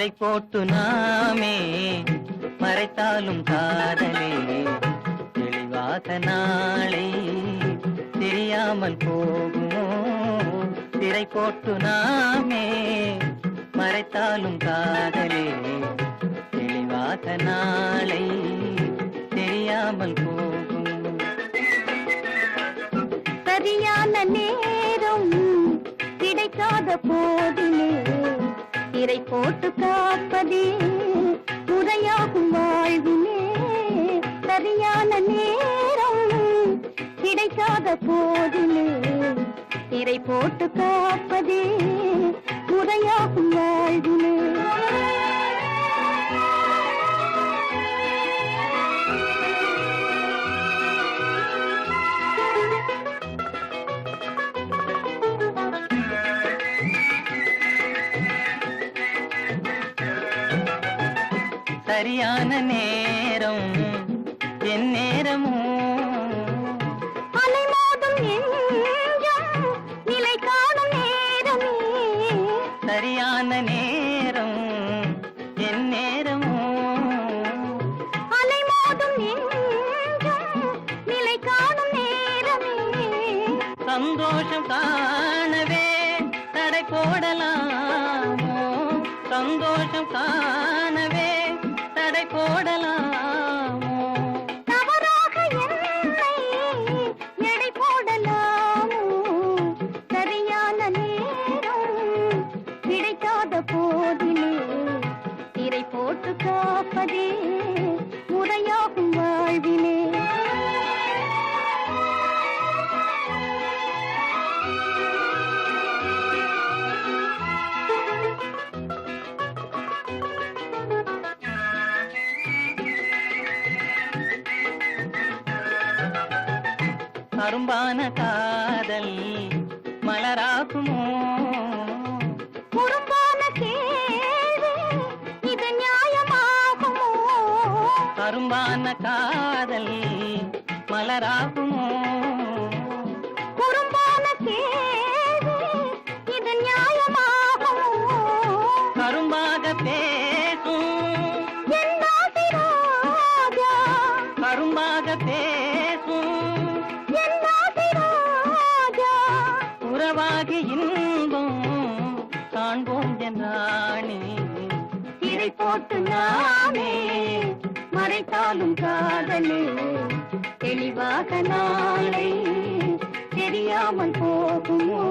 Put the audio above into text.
திரை போட்டு நாமே மறைத்தாலும் காதலே தெளிவாக நாளை தெரியாமல் போகுமோ? திரை போட்டு நாமே மறைத்தாலும் காதலே தெளிவாக நாளை தெரியாமல் போகும்? சரியான நேரம் கிடைக்காத போதிலே திரை போட்டு காப்பதே முறையாகும் வாழ்விலே. சரியான நேரம் கிடைக்காத போதிலே. திரை போட்டு காப்பதே முறையாகும் சரியான நேரம். என் நேரமும் நிலை காணும் நேரமே சரியான நேரம். என் நேரமும் அலைமோதும் நிலை காணும் நேரமே சந்தோஷம் காணவே தடை போடலாமோ? சந்தோஷம் தடை போடலாம். அரும்பான காதல் மலராகுமோ? குறும்பான இது நியாயமாகுமோ? அரும்பான காதல் மலராகுமோ? குறும்பான இது நியாயமாகுமோ? கரும்பாக பேசும் கரும்பாக பேசும் உறவாகி இன்பம் காண்போம் என்றாணி திரை போட்டு நானே மறைத்தாலும் காதலே. தெளிவாக நாளை தெரியாமல் போகுமோ?